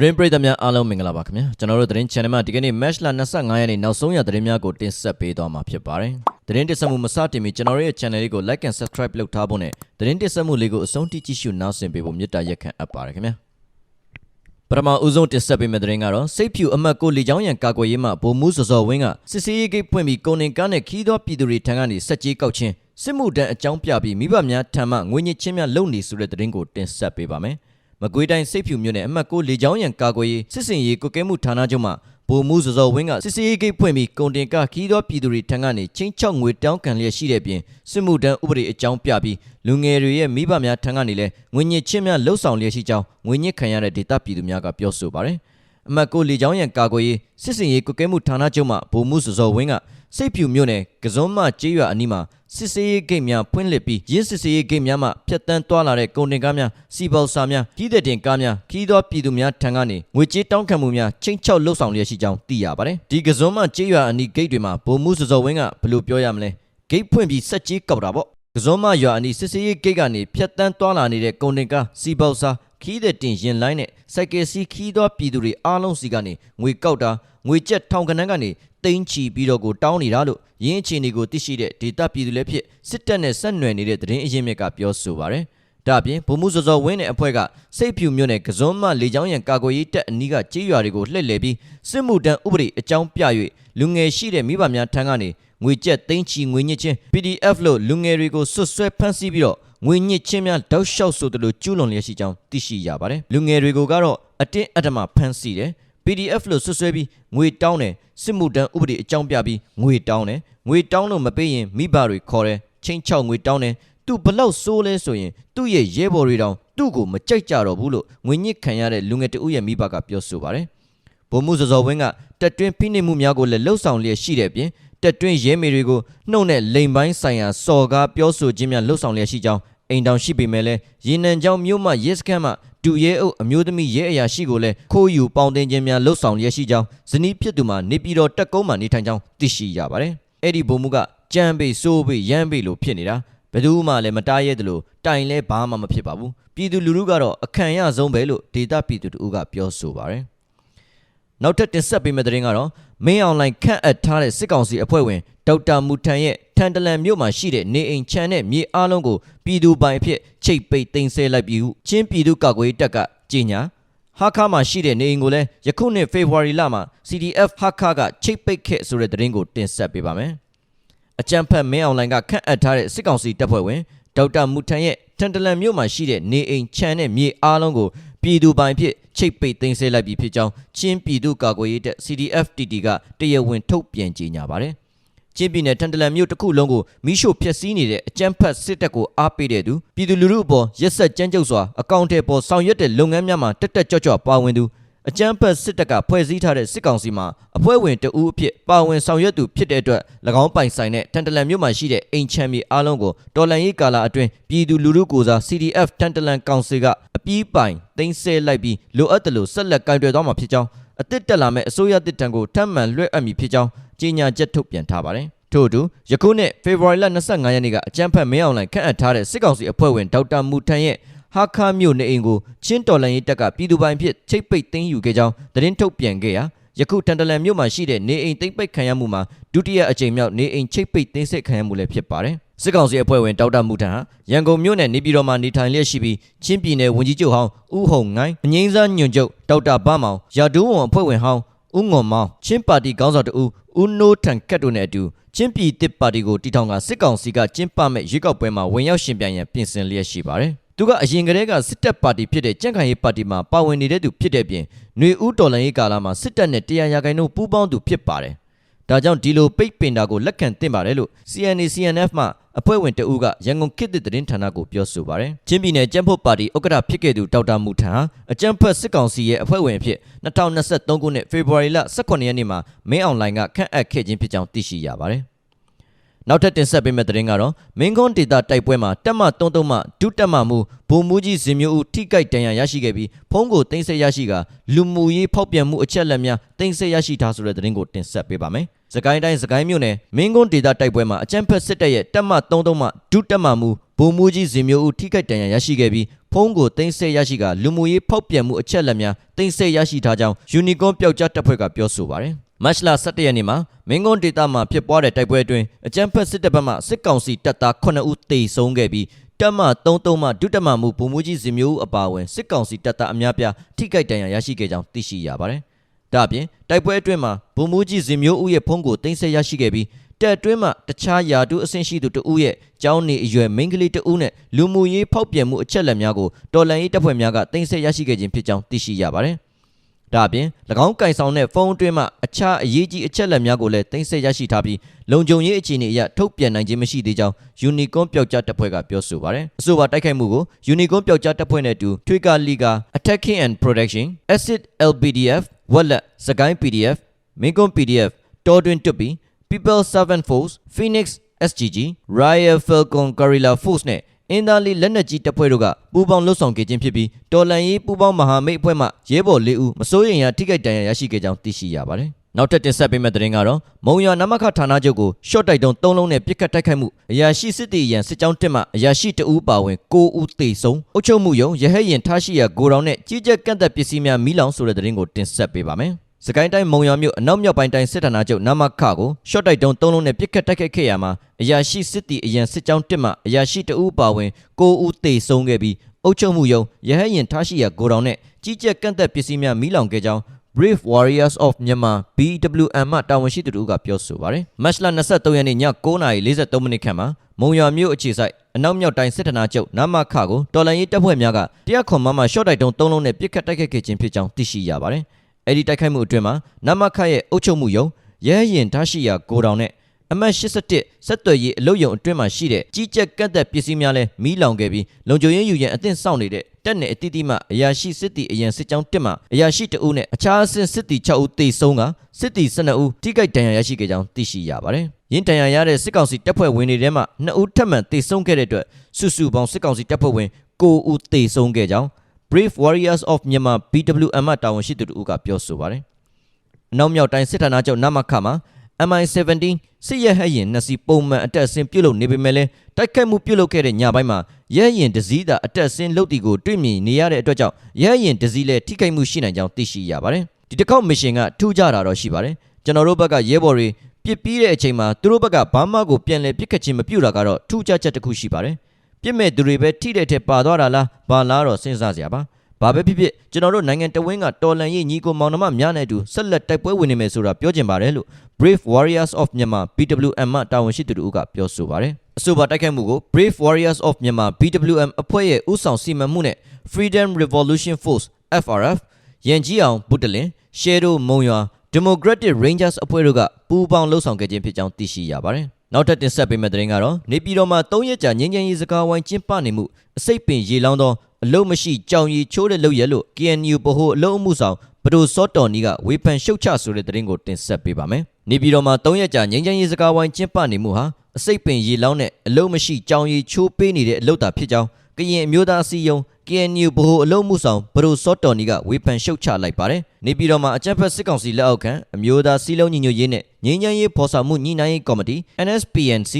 သတင်းပရိသတ်များအားလုံးမင်္ဂလာပါခင်ဗျာကျွန်တော်တို့သတင်း channel မှာဒီကနေ့ match လ25ရက်နေ့နောက်ဆုံးရသတင်းများကိုတင်ဆက်ပေးသွားမှာဖြစ်ပါတယ်သတင်းတင်ဆက်မှုမစတင်မီကျွန်တော်တို့ရဲ့ channel လေးကို like and subscribe လုပ်ထားဖို့နဲ့သတင်းတင်ဆက်မှုလေးကိုအဆုံးထိကြည့်ရှုနားဆင်ပေးဖို့မေတ္တာရက်ခံအပ်ပါတယ်ခင်ဗျာပထမဦးဆုံးတင်ဆက်ပေးမယ့်သတင်းကတော့စိတ်ဖြူအမတ်ကိုလေချောင်းရံကာကွယ်ရေးမှဗိုလ်မှူးစောစောဝင်းကစစ်စေးရေးဂိတ်ဖွင့်ပြီးကုန်တင်ကားနဲ့ခီးသောပြည်သူတွေထံကနေစက်ကြီးကောက်ချင်းစစ်မှုတန်းအကြောင်းပြပြီးမိဘများထံမှငွေညစ်ချင်းများလုပ်နေဆိုတဲ့သတင်းကိုတင်ဆက်ပေးပါမယ် မကွေးတိုင်းစိတ်ဖြူမြို့နယ်အမှတ်6လေချောင်းရံကာကွယ်ရေးစစ်စင်ရေးကုကဲမှုဌာနချုပ်မှဗိုလ်မှူးစောစောဝင်းကစစ်စေးရေးဂိတ်ဖွင့်ပြီးကုန်တင်ကားခီးသောပြည်သူတွေထံကနေချင်းချောက်ငွေတောင်းခံလျက်ရှိတဲ့ပြင်စစ်မှုတန်းဥပဒေအကြောင်းပြပြီးလူငယ်တွေရဲ့မိဘများထံကနေလည်းငွေညစ်ချင်းများလှုပ်ဆောင်လျက်ရှိကြောင်းငွေညစ်ခံရတဲ့ဒေသပြည်သူများကပြောဆိုပါတယ် အမှတ်6လေချောင်းရံကာကွယ်ရေးစစ်စင်ရေးကုကဲမှုဌာနချုပ်မှဗိုလ်မှူးစောစောဝင်းကစိတ်ဖြူမြို့နယ်ကစုံမကျေးရွာအနီးမှာစစ်စေးရေးဂိတ်များဖွင့်လှစ်ပြီးရင်းစစ်စေးရေးဂိတ်များမှဖျက်တမ်းသွားလာတဲ့ကုန်တင်ကားများစီပေါစာများကြီးတဲ့တင်ကားများခီးသောပြည်သူများထံကနေငွေကြေးတောင်းခံမှုများချင်းချောက်လှုပ်ဆောင်လျက်ရှိကြောင်းသိရပါတယ်ဒီကစုံမကျေးရွာအနီးဂိတ်တွေမှာဗိုလ်မှူးစောစောဝင်းကဘယ်လိုပြောရမလဲဂိတ်ဖွင့်ပြီးစက်ကြီးကောက်တာပေါ့ကစုံမရွာအနီးစစ်စေးရေးဂိတ်ကနေဖျက်တမ်းသွားလာနေတဲ့ကုန်တင်ကားစီပေါစာ ခီးတဲ့တင်ရင်လိုင်းနဲ့စိုက်ကယ်စီခီးသောပြည်သူတွေအားလုံးစီကနေငွေကောက်တာငွေကျက်ထောင်ကနန်းကနေတိမ့်ချီပြီးတော့ကိုတောင်းနေတာလို့ရင်းအခြေအနေကိုသိရှိတဲ့ဒေတာပြည်သူလည်းဖြစ်စစ်တပ်နဲ့ဆက်နွယ်နေတဲ့သတင်းအရင်းမြစ်ကပြောဆိုပါရယ်ဒါအပြင်ဗိုလ်မှူးစောစောဝင်းတဲ့အဖွဲ့ကစိတ်ဖြူမြို့နယ်ကစုံမလေချောင်းရံကာကွယ်ရေးတပ်အနီးကကြေးရွာတွေကိုလှည့်လည်ပြီးစစ်မှုတန်းဥပဒေအကြောင်းပြ၍လူငယ်ရှိတဲ့မိဘများထံကနေငွေကျက်သိန်းချီငွေညစ်ချင်း PDF လို့လူငယ်တွေကိုဆွတ်ဆွဲဖမ်းဆီးပြီးတော့ ငွေညစ်ချင်းများတောက်လျှောက်ဆိုသလိုကျူးလွန်လျက်ရှိကြောင်းသိရှိရပါတယ်လူငယ်တွေကိုကတော့အတင်းအဓမ္မဖမ်းဆီးတယ် PDF လို့ဆွဆွဲပြီးငွေတောင်းတယ်စစ်မှုတန်းဥပဒေအကြောင်းပြပြီးငွေတောင်းတယ်ငွေတောင်းလို့မပေးရင်မိဘတွေခေါ်တယ်ချင်းချောက်ငွေတောင်းတယ်သူဘလောက်ဆိုးလဲဆိုရင်သူ့ရဲ့ရဲဘော်တွေတောင်သူ့ကိုမကြိုက်ကြတော့ဘူးလို့ငွေညစ်ခံရတဲ့လူငယ်တဦးရဲ့မိဘကပြောဆိုပါတယ်ဗိုလ်မှူးစောစောဝင်းကတက်တွင်းဖိနှိပ်မှုများကိုလည်းလှုပ်ဆောင်လျက်ရှိတဲ့ပြင် တက်တွင်းရဲမေတွေကိုနှုတ်နဲ့လိန်ပိုင်းဆိုင်ရာစော်ကားပြောဆိုခြင်းများလှုပ်ဆောင်လျက်ရှိကြောင်းအိမ်တောင်ရှိပေမဲ့လည်းရေနံချောင်းမြို့မှရဲစခန်းမှဒူရဲအုပ်အမျိုးသမီးရဲအရာရှိကိုလည်းခိုးယူပေါင်တင်ခြင်းများလှုပ်ဆောင်လျက်ရှိကြောင်းဇနီးဖြစ်သူမှနေပြည်တော်တက်ကုန်းမှနေထိုင်ကြောင်းသိရှိရပါတယ်။အဲ့ဒီဘုံမှုကကြမ်းပေစိုးပေရမ်းပေလို့ဖြစ်နေတာဘယ်သူမှလည်းမတားရဲတယ်လို့တိုင်လဲဘာမှမဖြစ်ပါဘူး။ပြည်သူလူထုကတော့အခံရဆုံးပဲလို့ဒေတာပြည်သူတို့ကပြောဆိုပါတယ်။ နောက်ထပ်တင်ဆက်ပေးမယ့်သတင်းကတော့မင်းအွန်လိုင်းခန့်အပ်ထားတဲ့စစ်ကောင်စီအဖွဲ့ဝင်ဒေါက်တာမူထန်ရဲ့ထန်တလန်မြို့မှာရှိတဲ့နေအိမ်ချမ်းတဲ့မြေအားလုံးကိုပြည်သူပိုင်အဖြစ်ချိတ်ပိတ်သိမ်းဆည်းလိုက်ပြီးချင်းပြည်သူ့ကာကွယ်ရေးတပ်ကကြေညာဟာခါမှာရှိတဲ့နေအိမ်ကိုလည်းယခုနှစ်ဖေဖော်ဝါရီလမှာ CDF ဟာခါကချိတ်ပိတ်ခဲ့ဆိုတဲ့သတင်းကိုတင်ဆက်ပေးပါမယ်။အကြံဖတ်မင်းအွန်လိုင်းကခန့်အပ်ထားတဲ့စစ်ကောင်စီတပ်ဖွဲ့ဝင်ဒေါက်တာမူထန်ရဲ့ထန်တလန်မြို့မှာရှိတဲ့နေအိမ်ချမ်းတဲ့မြေအားလုံးကိုပြည်သူပိုင်ဖြစ် ချိတ်ပိတ်သိမ်းဆည်းလိုက်ပြီးဖြစ်ကြောင်းချင်းပြည်သူ့ကာကွယ်ရေးတပ် CDFTT ကတရားဝင်ထုတ်ပြန်ကြေညာပါတယ်။ချင်းပြည်နယ်ထန်တလန်မြို့တစ်ခုလုံးကိုမိရှို့ဖျက်ဆီးနေတဲ့အကြမ်းဖက်စစ်တပ်ကိုအားပေးတဲ့သူပြည်သူလူထုအပေါ်ရက်ဆက်ကြမ်းကြုတ်စွာအကောင့်ထဲပေါ်ဆောင်ရွက်တဲ့လုပ်ငန်းများမှာတက်တက်ကြွကြွပါဝင်သူအကြမ်းဖက်စစ်တပ်ကဖွဲ့စည်းထားတဲ့စစ်ကောင်စီမှာအဖွဲ့ဝင်တဦးအဖြစ်ပါဝင်ဆောင်ရွက်သူဖြစ်တဲ့အတွက်၎င်းပိုင်ဆိုင်တဲ့တန်တလန်မြို့မှာရှိတဲ့အိမ်ချမ်းမြေအားလုံးကိုတော်လန်ရေးကာလအတွင်းပြည်သူလူထုကိုစား CDF တန်တလန်ကောင်စီကအ ပြီးပိုင်သိမ်းဆည်းလိုက်ပြီးလိုအပ်တယ်လို့ဆက်လက်ကင်တွယ်သွားမှာဖြစ်ကြောင်းအသစ်တက်လာမဲ့အစိုးရတစ်တံကိုထပ်မံလွှဲအပ်မည်ဖြစ်ကြောင်းကြေညာချက်ထုတ်ပြန်ထားပါတယ်ထို့အတူယခုနှစ်ဖေဖော်ဝါရီလ25ရက်နေ့ကအကြမ်းဖက်မင်းအောင်လှိုင်ခန့်အပ်ထားတဲ့စစ်ကောင်စီအဖွဲ့ဝင်ဒေါက်တာမူထန်ရဲ့ဟာခါမြို့နေအိမ်ကိုချင်းတော်လန်ရေးတပ်ကပြည်သူပိုင်ဖြစ်ချိတ်ပိတ်သိမ်းယူခဲ့ကြောင်းသတင်းထုတ်ပြန်ခဲ့ရာယခုတန်တလန်မြို့မှာရှိတဲ့နေအိမ်သိမ်းပိတ်ခံရမှုမှာဒုတိယအကြိမ်မြောက်နေအိမ်ချိတ်ပိတ်သိမ်းစစ်ခံရမှုလည်းဖြစ်ပါတယ် စစ်ကောင်စီအဖွဲ့ဝင်ဒေါက်တာမူထန်ဟာရန်ကုန်မြို့နယ်နေပြည်တော်မှာနေထိုင်လျက်ရှိပြီးချင်းပြည်နယ်ဝန်ကြီးချုပ်ဟောင်းဦးဟုံငိုင်းအငိမ့်စားညွန့်ချုပ်ဒေါက်တာဗမောင်ရာဒူးဝန်အဖွဲ့ဝင်ဟောင်းဦးငွန်မောင်ချင်းပါတီခေါင်းဆောင်တဦးဦးနိုးထန်ကတ်တို့နဲ့အတူချင်းပြည်တစ်ပါတီကိုတီထောင်ကစစ်ကောင်စီကကျင်းပမဲ့ရွေးကောက်ပွဲမှာဝင်ရောက်ရှင်ပြိုင်ရန်ပြင်ဆင်လျက်ရှိပါတယ်။သူကအရင်ကတည်းကစစ်တပ်ပါတီဖြစ်တဲ့ကြံ့ခိုင်ရေးပါတီမှာပါဝင်နေတဲ့သူဖြစ်တဲ့ပြင်ຫນွေဦးတော်လှန်ရေးကာလမှာစစ်တပ်နဲ့တရားရာဂိုင်တို့ပူးပေါင်းသူဖြစ်ပါတယ်။ ဒါကြောင့်ဒီလိုပိတ်ပင်တာကိုလက်ခံသင့်ပါတယ်လို့ CNA CNF မှအဖွဲ့ဝင်တဦးကရန်ကုန်ခေတ်သစ်သတင်းဌာနကိုပြောဆိုပါတယ်။ချင်းပြည်နယ်ကျန်းဖို့ပါတီဥက္ကဋ္ဌဖြစ်ခဲ့သူဒေါက်တာမူထန်ဟာအကြံဖက်စစ်ကောင်စီရဲ့အဖွဲ့ဝင်အဖြစ်2023ခုနှစ်ဖေဖော်ဝါရီလ18ရက်နေ့မှာမင်းအွန်လိုင်းကခန့်အပ်ခဲ့ခြင်းဖြစ်ကြောင်းသိရှိရပါတယ်။နောက်ထပ်တင်ဆက်ပေးမယ့်သတင်းကတော့မင်းကွန်းဒေတာတိုက်ပွဲမှာတက်မ33မှဒုတက်မမှုဗိုလ်မှူးကြီးဇင်မျိုးဦးထိကြိုက်တန်ရာရရှိခဲ့ပြီးဖုံးကိုတင်ဆက်ရရှိကလူမှုရေးဖောက်ပြန်မှုအချက်လက်များတင်ဆက်ရရှိထားဆိုတဲ့သတင်းကိုတင်ဆက်ပေးပါမယ်။ စကိုင်းတိုင်းစကိုင်းမြို့နယ်မင်းကွန်းဒေတာတိုက်ပွဲမှာအကြမ်းဖက်စစ်တပ်ရဲ့တက်မ33မှဒုတက်မမှုဗိုလ်မှူးကြီးဇင်မျိုးဦးထိခိုက်ဒဏ်ရာရရှိခဲ့ပြီးဖုန်းကိုတင်ဆက်ရရှိကလူမှုရေးဖောက်ပြန်မှုအချက်အလက်များတင်ဆက်ရရှိထားကြောင်း Unicorn ပျောက်ကြားတပ်ဖွဲ့ကပြောဆိုပါတယ်မတ်လ17ရက်နေ့မှာမင်းကွန်းဒေတာမှာဖြစ်ပွားတဲ့တိုက်ပွဲအတွင်းအကြမ်းဖက်စစ်တပ်ဘက်မှစစ်ကောင်စီတပ်သား9ဦးသေဆုံးခဲ့ပြီးတပ်မ33မှဒုတပ်မမှုဗိုလ်မှူးကြီးဇင်မျိုးဦးအပါအဝင်စစ်ကောင်စီတပ်သားအများပြားထိခိုက်ဒဏ်ရာရရှိခဲ့ကြောင်းသိရှိရပါတယ်။ ဒါ့အပြင်တိုက်ပွဲအတွင်းမှာဗိုလ်မှူးကြီးဇင်မျိုးဦးရဲ့ဖုန်းကိုတင်ဆက်ရရှိခဲ့ပြီးတပ်အတွင်းမှာတခြားယာတုအဆင့်ရှိသူတဦးရဲ့ကျောင်းနေအရွယ်မိန်းကလေးတဦးနဲ့လူမှုရေးဖောက်ပြန်မှုအချက်အလက်များကိုတော်လန်ရေးတပ်ဖွဲ့များကတင်ဆက်ရရှိခဲ့ခြင်းဖြစ်ကြောင်းသိရှိရပါတယ်။ ဒါအပြင်၎င်းကင်ဆောင်တဲ့ဖုန်းအတွင်းမှာအခြားအရေးကြီးအချက်အလက်များကိုလည်းတင်ဆက်ရရှိထားပြီးလုံခြုံရေးအခြေအနေအရထုတ်ပြန်နိုင်ခြင်းမရှိသေးကြောင်း Unicorn ပျောက်ကြားတပ်ဖွဲ့ကပြောဆိုပါတယ်။အဆိုပါတိုက်ခိုက်မှုကို Unicorn ပျောက်ကြားတပ်ဖွဲ့နဲ့အတူ Twika Liga Attacking and Protection Acid LBDF ဝက်လက်စကိုင်း PDF မင်းကွန် PDF တော်တွင်တွတ်ပြီး People Servant Force Phoenix SGG Royal Falcon Guerrilla Force နဲ့ အင်ဒါလီလက်နက်ကြီးတပ်ဖွဲ့တို့ကပူးပေါင်းလှုပ်ဆောင်ခဲ့ခြင်းဖြစ်ပြီးတော်လန်ရေးပူးပေါင်းမဟာမိတ်အဖွဲ့မှရဲဘော်၄ဦးမစိုးရိမ်ရထိခိုက်ဒဏ်ရာရရှိခဲ့ကြောင်းသိရှိရပါတယ်။နောက်ထပ်တင်ဆက်ပေးမယ့်သတင်းကတော့မုံရွာနမခဌာနချုပ်ကိုရှော့တိုက်တုံး၃လုံးနဲ့ပြစ်ခတ်တိုက်ခိုက်မှုအရာရှိစစ်တီရန်စစ်ကြောင်းတက်မှအရာရှိတဦးပါဝင်၉ဦးသေဆုံးအုပ်ချုပ်မှုယုံရဟတ်ရင်ထားရှိရာဂိုဒေါင်နဲ့ကြီးကြပ်ကန့်သက်ပစ္စည်းများမိလောင်ဆိုတဲ့သတင်းကိုတင်ဆက်ပေးပါမယ်။ စကိုင်းတိုင်းမုံရွာမြို့အနောက်မြောက်ပိုင်းတိုင်းစစ်ဌာနချုပ်နမခကိုရှော့တိုက်တုံး၃လုံးနဲ့ပြစ်ခတ်တိုက်ခိုက်ခဲ့ရမှာအရာရှိစစ်တီအရန်စစ်ကြောင်းတက်မှအရာရှိတဦးပါဝင်၉ဦးသေဆုံးခဲ့ပြီးအုပ်ချုပ်မှုယုံရဟတ်ရင်ထားရှိရာဂိုဒေါင်နဲ့ကြီးကြပ်ကန့်သက်ပစ္စည်းများမိလောင်ခဲ့ကြောင်း Brave Warriors of Myanmar BWM မှတာဝန်ရှိသူတို့ကပြောဆိုပါတယ်။မတ်လ23ရက်နေ့ည9:43မိနစ်ခန့်မှာမုံရွာမြို့အခြေစိုက်အနောက်မြောက်တိုင်းစစ်ဌာနချုပ်နမခကိုတော်လန်ရေးတပ်ဖွဲ့များကတရားခွန်မမရှော့တိုက်တုံး၃လုံးနဲ့ပစ်ခတ်တိုက်ခိုက်ခဲ့ခြင်းဖြစ်ကြောင်းသိရှိရပါတယ်။ အဲဒီတိုက်ခိုက်မှုအတွင်းမှာနမခရဲ့အုပ်ချုပ်မှုယုံရဲရင်ထားရှိရာဂိုဒေါင်နဲ့အမှတ်81ဆက်သွယ်ရေးအလုပ်ရုံအတွင်းမှာရှိတဲ့ကြီးကြပ်ကန့်သက်ပစ္စည်းများလည်းမီးလောင်ခဲ့ပြီးလုံခြုံရေးယူရန်အသင့်စောင့်နေတဲ့တက်နယ်အတိအတိမှအရာရှိစစ်တီအရန်စစ်ကြောင်းတက်မှအရာရှိတအုပ်နဲ့အခြားအဆင့်စစ်တီ6ဦးသေဆုံးကစစ်တီ12ဦးထိခိုက်ဒဏ်ရာရရှိခဲ့ကြောင်းသိရှိရပါတယ်။ရင်းဒဏ်ရာရတဲ့စစ်ကောင်စီတပ်ဖွဲ့ဝင်တွေထဲမှ2ဦးထပ်မံသေဆုံးခဲ့တဲ့အတွက်စုစုပေါင်းစစ်ကောင်စီတပ်ဖွဲ့ဝင်9ဦးသေဆုံးခဲ့ကြောင်း Brave Warriors of Myanmar BWM မှတာဝန်ရှိသူတို့ကပြောဆိုပါတယ်။အနောက်မြောက်တိုင်းစစ်ဌာနချုပ်နမခမှာ MI17 စစ်ရဲဟဲ့ရင်နှစ်စီပုံမှန်အတက်အဆင်းပြုတ်လုနေပေမဲ့လည်းတိုက်ခိုက်မှုပြုတ်လုခဲ့တဲ့ညပိုင်းမှာရဲရင်တစည်းသာအတက်အဆင်းလုတ်တီကိုတွေ့မြင်နေရတဲ့အတွက်ကြောင့်ရဲရင်တစည်းလည်းထိခိုက်မှုရှိနိုင်ကြောင်းသိရှိရပါတယ်ဒီတစ်ခေါက်မစ်ရှင်ကထူးခြားတာတော့ရှိပါတယ်ကျွန်တော်တို့ဘက်ကရဲဘော်တွေပြစ်ပြီးတဲ့အချိန်မှာသူတို့ဘက်ကဘာမှကိုပြန်လည်ပြစ်ခတ်ခြင်းမပြုတာကတော့ထူးခြားချက်တစ်ခုရှိပါတယ် ပြစ်မဲ့သူတွေပဲထိတဲ့ထက်ပါသွားတာလားဘာလားတော့စဉ်းစားစရာပါဘာပဲဖြစ်ဖြစ်ကျွန်တော်တို့နိုင်ငံတဝင်းကတော်လန်ရေးညီကိုမောင်နှမများနဲ့အတူဆက်လက်တိုက်ပွဲဝင်နေမယ်ဆိုတာပြောချင်ပါတယ်လို့ Brave Warriors of Myanmar BWM မှတာဝန်ရှိသူတို့ကပြောဆိုပါတယ်အဆိုပါတိုက်ခိုက်မှုကို Brave Warriors of Myanmar BWM အဖွဲ့ရဲ့ဥဆောင်စီမံမှုနဲ့ Freedom Revolution Force FRF ရန်ကြီးအောင်ဘုတလင် Shadow မုံရွာ Democratic Rangers အဖွဲ့တို့ကပူးပေါင်းလှုပ်ဆောင်ခဲ့ခြင်းဖြစ်ကြောင်းသိရှိရပါတယ် နောက်ထပ်တင်ဆက်ပေးမယ့်သတင်းကတော့နေပြည်တော်မှာ၃ရက်ကြာငင်းငင်းရေးစကားဝိုင်းကျင်းပနေမှုအစိတ်ပင်ရေလောင်းသောအလုတ်မရှိကြောင်ရီချိုးတဲ့လုပ်ရလို့ KNU ဗဟိုအလုတ်အမှုဆောင်ဘဒိုစောတော်နီကဝေဖန်ရှုတ်ချဆိုတဲ့သတင်းကိုတင်ဆက်ပေးပါမယ်။နေပြည်တော်မှာ၃ရက်ကြာငင်းငင်းရေးစကားဝိုင်းကျင်းပနေမှုဟာအစိတ်ပင်ရေလောင်းတဲ့အလုတ်မရှိကြောင်ရီချိုးပေးနေတဲ့အလုတ်တာဖြစ်ကြောင်း ကရင်အမျိုးသားအစည်းအရုံး KNU ဗဟိုအလုံးမှုဆောင်ဘရိုစောတော်နီကဝေဖန်ရှုတ်ချလိုက်ပါတယ်။နေပြည်တော်မှာအကြံဖက်စစ်ကောင်စီလက်အောက်ခံအမျိုးသားစီးလုံးညီညွတ်ရေးနဲ့ငြိမ်းချမ်းရေးဖော်ဆောင်မှုညှိနှိုင်းရေးကော်မတီ NSPNC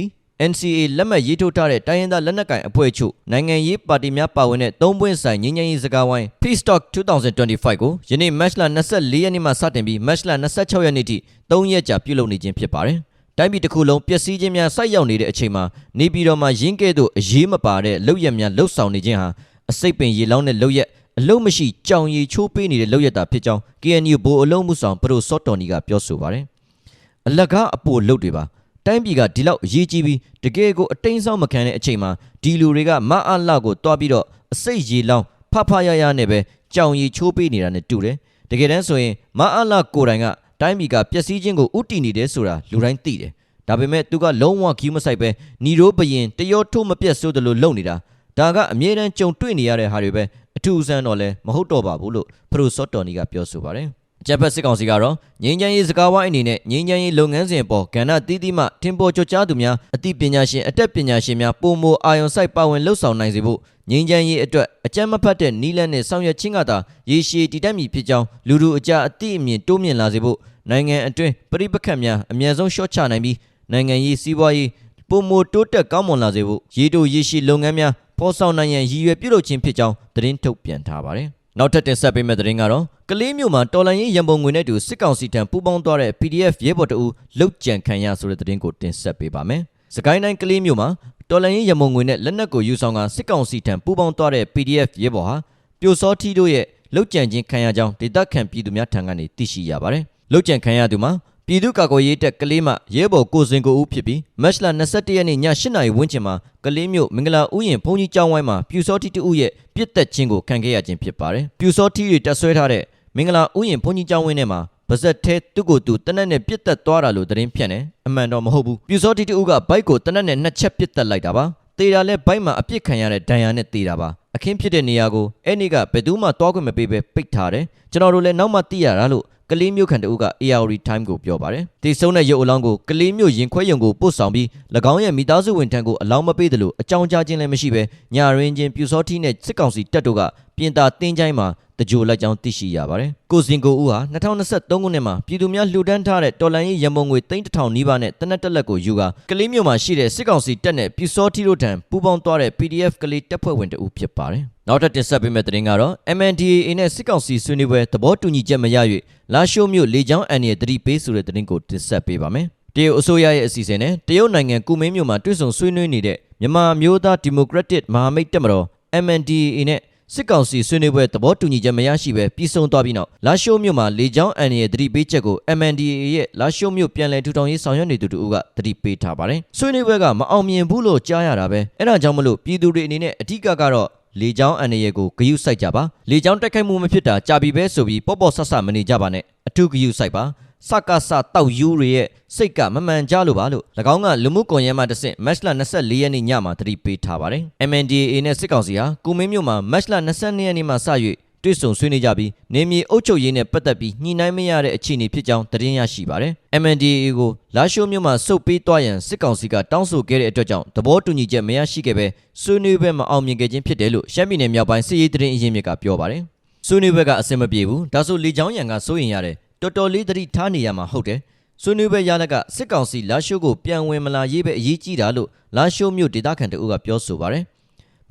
NCA လက်မှတ်ရေးထိုးထားတဲ့တိုင်းရင်းသားလက်နက်ကိုင်အဖွဲ့ချုပ်နိုင်ငံရေးပါတီများပါဝင်တဲ့သုံးပွင့်ဆိုင်ငြိမ်းချမ်းရေးစကားဝိုင်း Peace Talk 2025ကိုယနေ့ March 24ရက်နေ့မှစတင်ပြီး March 26ရက်နေ့ထိ3ရက်ကြာပြုလုပ်နေခြင်းဖြစ်ပါတယ်။ တိုင်းပြည်တစ်ခုလုံးပျက်စီးခြင်းများဆိုက်ရောက်နေတဲ့အချိန်မှာနေပြည်တော်မှာရင်းကဲ့သို့အရေးမပါတဲ့လုပ်ရက်များလှုပ်ဆောင်နေခြင်းဟာအစိတ်ပင်ရေလောင်းတဲ့လုပ်ရက်အလုံးမရှိကြောင်ရီချိုးပေးနေတဲ့လုပ်ရက်တာဖြစ်ကြောင်း KNU ဘိုအလုံးမှုဆောင်ပရိုစော့တော်နီကပြောဆိုပါတယ်။အလကားအပိုလုပ်တွေပါတိုင်းပြည်ကဒီလောက်အရေးကြီးပြီးတကယ်ကိုအတိမ်ဆောင်မခံတဲ့အချိန်မှာဒီလူတွေကမအားလာကိုတွားပြီးတော့အစိတ်ရေလောင်းဖဖရရနဲ့ပဲကြောင်ရီချိုးပေးနေတာနဲ့တူတယ်တကယ်တမ်းဆိုရင်မအားလာကိုယ်တိုင်က တိုင်းပြည်ကပျက်စီးခြင်းကိုဥတီနေတယ်ဆိုတာလူတိုင်းသိတယ်ဒါပေမဲ့သူကလုံးဝခီးမဆိုင်ပဲညီတို့ဘရင်တရောထိုးမပြတ်ဆိုးတယ်လို့လုပ်နေတာဒါကအမြဲတမ်းကြုံတွေ့နေရတဲ့ဟာတွေပဲအထူးဆန်းတော့လဲမဟုတ်တော့ပါဘူးလို့ဖရိုစော့တော်နီကပြောဆိုပါတယ်အကြက်ဖက်စစ်ကောင်စီကတော့ငင်းချမ်းရေးစကားဝိုင်းအနေနဲ့ငင်းချမ်းရေးလုပ်ငန်းစဉ်ပေါ်ကဏ္ဍတီးတီးမှထင်ပေါ်ကြွကြားသူများအသိပညာရှင်အတက်ပညာရှင်များပုံမအာယုံစိုက်ပါဝင်လှုပ်ဆောင်နိုင်စေဖို့ ငင်းချမ်းရေးအတွက်အကြမ်းမဖက်တဲ့နီးလန်းနဲ့ဆောင်ရွက်ခြင်းကသာရေရှည်တည်တတ်မည်ဖြစ်ကြောင်းလူလူအကြအသိအမြင်တိုးမြင့်လာစေဖို့နိုင်ငံအတွင်းပြိပခတ်များအမြန်ဆုံးရှော့ချနိုင်ပြီးနိုင်ငံရေးစီးပွားရေးပုံမတိုးတက်ကောင်းမွန်လာစေဖို့ရေတိုရေရှည်လုပ်ငန်းများပေါ်ဆောင်နိုင်ရန်ရည်ရွယ်ပြုလုပ်ခြင်းဖြစ်ကြောင်းသတင်းထုတ်ပြန်ထားပါတယ်။နောက်ထပ်တင်ဆက်ပေးမယ့်သတင်းကတော့ကလေးမျိုးမှာတော်လန်ရေးရန်ပုံငွေနဲ့တူစစ်ကောင်စီထံပူးပေါင်းသွားတဲ့ PDF ရဲဘော်တအူလုတ်ကြံခံရဆိုတဲ့သတင်းကိုတင်ဆက်ပေးပါမယ်။ စကိုင်းတိုင်းကလေးမျိုးမှာတော်လန်ရေးရန်ပုံငွေနဲ့လက်နက်ကိုယူဆောင်ကစစ်ကောင်စီထံပူးပေါင်းသွားတဲ့ PDF ရဲဘော်ဟာပြိုစောထီတို့ရဲ့လုတ်ကြံခြင်းခံရကြောင်းဒေသခံပြည်သူများထံကနေသိရှိရပါတယ်။လုတ်ကြံခံရသူမှာပြည်သူ့ကာကွယ်ရေးတပ်ကလေးမှရဲဘော်ကိုစင်ကိုဦးဖြစ်ပြီးမတ်လ21ရက်နေ့ည8နာရီဝန်းကျင်မှာကလေးမျိုးမင်္ဂလာဥယျာဉ်ဘုန်းကြီးကျောင်းဝိုင်းမှာပြူစောတိတဦးရဲ့ပြစ်တက်ခြင်းကိုခံခဲ့ရခြင်းဖြစ်ပါတယ်။ပြူစောတိတွေတက်ဆွဲထားတဲ့မင်္ဂလာဥယျာဉ်ဘုန်းကြီးကျောင်းဝိုင်းထဲမှာ ဗဇက်သေးသူ့ကိုယ်သူတနက်နဲ့ပြစ်တက်သွားတာလို့သတင်းဖြန့်တယ်။အမှန်တော့မဟုတ်ဘူး။ပြူစောတိတဦးကဘိုက်ကိုတနက်နဲ့နှစ်ချက်ပြစ်တက်လိုက်တာပါ။တေတာလဲဘိုက်မှာအပြစ်ခံရတဲ့ဒဏ်ရာနဲ့တေတာပါ။အခင်းဖြစ်တဲ့နေရာကိုအဲ့နေ့ကဘယ်သူမှသွားခွင့်မပေးဘဲပိတ်ထားတယ်။ကျွန်တော်တို့လည်းနောက်မှသိရတာလို့ကလေးမျိုးခန့်တဦးက ARD Time ကိုပြောပါတယ်။ဒီဆုံးတဲ့ရုပ်အလောင်းကိုကလေးမျိုးရင်ခွဲရုံကိုပို့ဆောင်ပြီး၎င်းရဲ့မိသားစုဝင်ထံကိုအလောင်းမပေးသလိုအကြောင်းကြားခြင်းလည်းမရှိဘဲညာရင်းချင်းပြူစောထီနဲ့စစ်ကောင်စီတပ်တို့က ပြင်တာတင်းချိုင်းမှာတကြိုလိုက်ကြောင်းသိရှိရပါတယ်။ကိုစင်ကိုဦးဟာ2023ခုနှစ်မှာပြည်သူများလှူဒန်းထားတဲ့တော်လန်ရေးရမုံငွေ3000နီးပါးနဲ့တနက်တက်လက်ကိုယူကာကလေးမျိုးမှာရှိတဲ့စစ်ကောင်စီတပ်နဲ့ပြူစောထီတို့ထံပူးပေါင်းသွားတဲ့ PDF ကလေးတပ်ဖွဲ့ဝင်တဦးဖြစ်ပါတယ်။နောက်ထပ်တင်ဆက်ပေးမယ့်သတင်းကတော့ MNDAA နဲ့စစ်ကောင်စီဆွေးနွေးပွဲသဘောတူညီချက်မရ၍လာရှိုးမြို့လေကြောင်းအန်ရဲ့တတိပေးဆိုတဲ့သတင်းကိုတင်ဆက်ပေးပါမယ်။တရုတ်အစိုးရရဲ့အစီအစဉ်နဲ့တရုတ်နိုင်ငံကုမင်းမြို့မှာတွဲဆုံဆွေးနွေးနေတဲ့မြန်မာမျိုးသားဒီမိုကရက်တစ်မဟာမိတ်တပ်မတော် MNDAA နဲ့ စစ်ကောင်စီဆွေးနွေးပွဲသဘောတူညီချက်မရရှိပဲပြီးဆုံးသွားပြီးနောက်လာရှိုးမြို့မှာလေကြောင်းအန်ရဲ့တတိပေးချက်ကို MNDAA ရဲ့လာရှိုးမြို့ပြန်လည်ထူထောင်ရေးဆောင်ရွက်နေသူတို့ကတတိပေးထားပါတယ်။ဆွေးနွေးပွဲကမအောင်မြင်ဘူးလို့ကြားရတာပဲ။အဲဒါကြောင့်မလို့ပြည်သူတွေအနေနဲ့အထူးကတော့ လေကြောင်းအန်ရရဲ့ကိုဂယုစိုက်ကြပါလေကြောင်းတိုက်ခိုက်မှုမဖြစ်တာကြာပြီပဲဆိုပြီးပေါ့ပေါ့ဆဆမနေကြပါနဲ့အထူးဂယုစိုက်ပါစကစတောက်ယူတွေရဲ့စိတ်ကမမှန်ကြလို့ပါလို့၎င်းကလူမှုကွန်ရက်မှာတဆင့်မတ်လ24ရက်နေ့ညမှာသတိပေးထားပါတယ် MNDAA နဲ့စစ်ကောင်စီဟာကုမင်းမြို့မှာမတ်လ22ရက်နေ့မှာစ၍ တွေ့ဆုံဆွေးနွေးကြပြီးနေမြေအုပ်ချုပ်ရေးနဲ့ပတ်သက်ပြီးညှိနှိုင်းမရတဲ့အခြေအနေဖြစ်ကြောင်းသတင်းရရှိပါတယ်။ MNDAA ကိုလာရှိုးမြို့မှာစုပ်ပေးသွားရန်စစ်ကောင်စီကတောင်းဆိုခဲ့တဲ့အတွက်ကြောင့်သဘောတူညီချက်မရရှိခဲ့ပဲဆွေးနွေးပွဲမအောင်မြင်ခဲ့ခြင်းဖြစ်တယ်လို့ရှမ်းပြည်နယ်မြောက်ပိုင်းစစ်ရေးသတင်းအရင်းမြစ်ကပြောပါတယ်။ဆွေးနွေးပွဲကအဆင်မပြေဘူး။ဒါဆိုလေချောင်းရံကစိုးရင်ရတယ်။တော်တော်လေးသတိထားနေရမှာဟုတ်တယ်။ဆွေးနွေးပွဲရလက်ကစစ်ကောင်စီလာရှိုးကိုပြန်ဝင်မလာရေးပဲအရေးကြီးတာလို့လာရှိုးမြို့ဒေသခံတအုပ်ကပြောဆိုပါတယ်။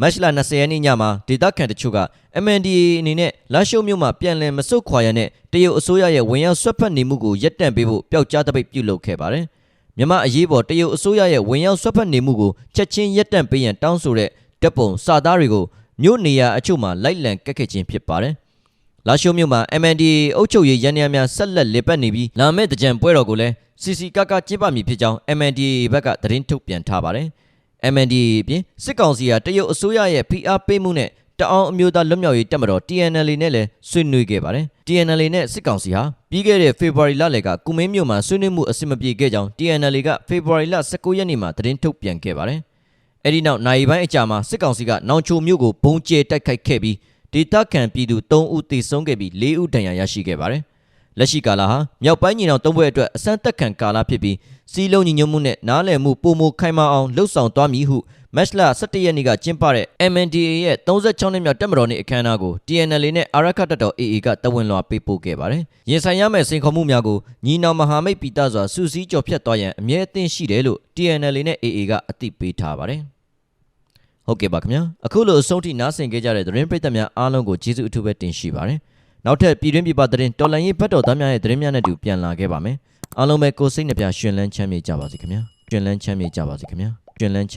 မတ်လ20ရက်နေ့ညမှာဒေသခံတချို့က MNDAA အနေနဲ့လာရှိုးမြို့မှာပြန်လည်မဆုတ်ခွာရတဲ့တရုတ်အစိုးရရဲ့ဝင်ရောက်ဆွတ်ဖက်နေမှုကိုရပ်တန့်ပေးဖို့ပျောက်ကြားတပိတ်ပြုလုပ်ခဲ့ပါတယ်။မြန်မာအရေးပေါ်တရုတ်အစိုးရရဲ့ဝင်ရောက်ဆွတ်ဖက်နေမှုကိုချက်ချင်းရပ်တန့်ပေးရန်တောင်းဆိုတဲ့တပ်ပုံစာသားတွေကိုမြို့နေရာအချို့မှာလိုက်လံကက်ခဲ့ခြင်းဖြစ်ပါတယ်။လာရှိုးမြို့မှာ MNDAA အုပ်ချုပ်ရေးရန်ရများဆက်လက်လည်ပတ်နေပြီးလာမယ့်တကြံပွဲတော်ကိုလည်းစီစီကကကျင်းပမည်ဖြစ်ကြောင်း MNDAA ဘက်ကသတင်းထုတ်ပြန်ထားပါတယ်။ MNDAA ပြင်စစ်ကောင်စီဟာတရုတ်အစိုးရရဲ့ဖိအားပေးမှုနဲ့တအောင်းအမျိုးသားလွတ်မြောက်ရေးတပ်မတော် TNL နဲ့လည်းဆွေးနွေးခဲ့ပါတယ်။ TNL နဲ့စစ်ကောင်စီဟာပြီးခဲ့တဲ့ဖေဖော်ဝါရီလလယ်ကကုမင်းမြို့မှာဆွေးနွေးမှုအဆင်မပြေခဲ့ကြောင်း TNL ကဖေဖော်ဝါရီလ19ရက်နေ့မှာသတင်းထုတ်ပြန်ခဲ့ပါတယ်။အဲဒီနောက်နိုင်ပိုင်းအကြာမှာစစ်ကောင်စီကနောင်ချိုမြို့ကိုဘုံကျဲတိုက်ခိုက်ခဲ့ပြီးဒေသခံပြည်သူ3ဦးသေဆုံးခဲ့ပြီး4ဦးဒဏ်ရာရရှိခဲ့ပါတယ်။လက်ရှိကာလဟာမြောက်ပိုင်းညီနောင်သုံးဘွဲအတွက်အစမ်းတက်ခံကာလဖြစ်ပြီး စီးလုံးညီညွတ်မှုနဲ့နားလည်မှုပုံမခိုင်မာအောင်လှုပ်ဆောင်သွားမည်ဟုမတ်လ17ရက်နေ့ကကျင်းပတဲ့ MNDAA ရဲ့36နှစ်မြောက်တက်မတော်နေ့အခမ်းအနားကို TNL နဲ့အာရခတ်တပ်တော် AA ကတဝန်လွှာပေးပို့ခဲ့ပါတယ်။ရင်ဆိုင်ရမယ့်စိန်ခေါ်မှုများကိုညီနောင်မဟာမိတ်ပီတာစွာစူးစီးကြော်ဖြတ်သွားရန်အမြဲအသင့်ရှိတယ်လို့ TNL နဲ့ AA ကအသိပေးထားပါတယ်။ဟုတ်ကဲ့ပါခင်ဗျာအခုလိုအဆုံးထိနားဆင်ကြကြတဲ့သတင်းပရိသတ်များအားလုံးကိုကျေးဇူးအထူးပဲတင်ရှိပါတယ်။ နောက်ထပ်ပြည်တွင်းပြည်ပသတင်းတော်လန်ရေးဘတ်တော်သားများရဲ့သတင်းများနဲ့တူပြန်လာခဲ့ပါမယ်။အားလုံးပဲကိုယ်စိတ်နှပြရှင်လန်းချမ်းမြေ့ကြပါစေခင်ဗျာ။ရှင်လန်းချမ်းမြေ့ကြပါစေခင်ဗျာ။ရှင်လန်း